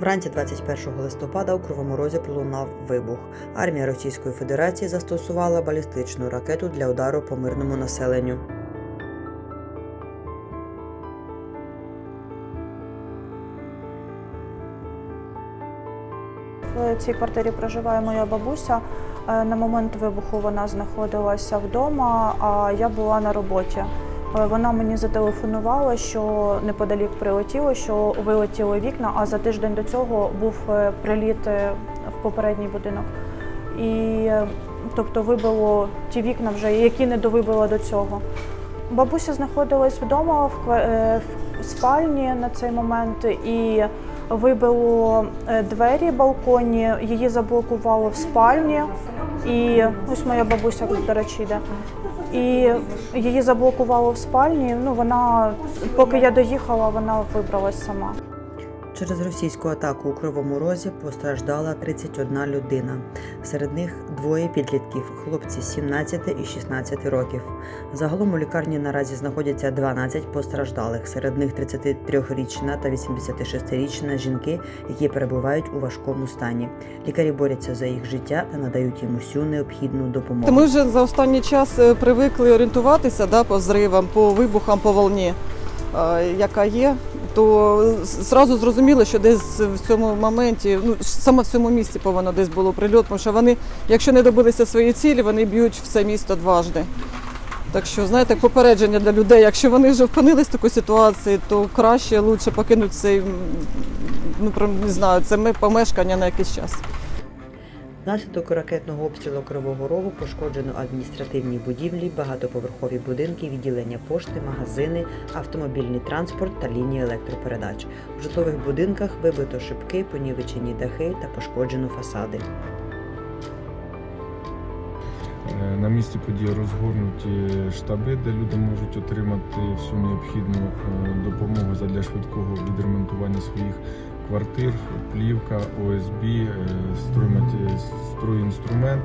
Вранці 21 листопада у Кривому Розі пролунав вибух. Армія Російської Федерації застосувала балістичну ракету для удару по мирному населенню. В цій квартирі проживає моя бабуся. Е, На момент вибуху вона знаходилася вдома, а я була на роботі. Е, Вона мені зателефонувала, що неподалік прилетіло, що вилетіли вікна, а за тиждень до цього був е, приліт е, в попередній будинок. І тобто вибило ті вікна, вже які не довибило до цього. Бабуся знаходилась вдома в в спальні на цей момент і вибило е, двері балконі, її заблокувало в спальні. І ось моя бабуся, до речі, йде. І її заблокувало в спальні. Ну вона, поки я доїхала, вона вибралась сама. Через російську атаку у Кривому Розі постраждала 31 людина. Серед них двоє підлітків, хлопці 17 і 16 років. Загалом у лікарні наразі знаходяться 12 постраждалих. Серед них 33-річна та 86-річна жінки, які перебувають у важкому стані. Лікарі борються за їх життя та надають їм усю необхідну допомогу. Ми вже за останній час е, привикли орієнтуватися да, по зривам, по вибухам, по волні, яка є. То зразу зрозуміло, що десь в цьому моменті, ну саме в цьому місці повинно десь було прильот, тому що вони, якщо не добилися своєї цілі, вони б'ють все місто дважди. Так що, знаєте, попередження для людей, якщо вони вже впинились в таку ситуації, то краще, лучше покинути цей, ну не знаю, це помешкання на якийсь час. Внаслідок ракетного обстрілу Кривого Рогу пошкоджено адміністративні будівлі, багатоповерхові будинки, відділення пошти, магазини, автомобільний транспорт та лінії електропередач. У житлових будинках вибито шибки, понівечені дахи та пошкоджено фасади. Е, На місці події розгорнуті штаби, де люди можуть отримати всю необхідну е, допомогу задля швидкого відремонтування своїх квартир, плівка, ОСБ, е, стройматі- стройінструмент.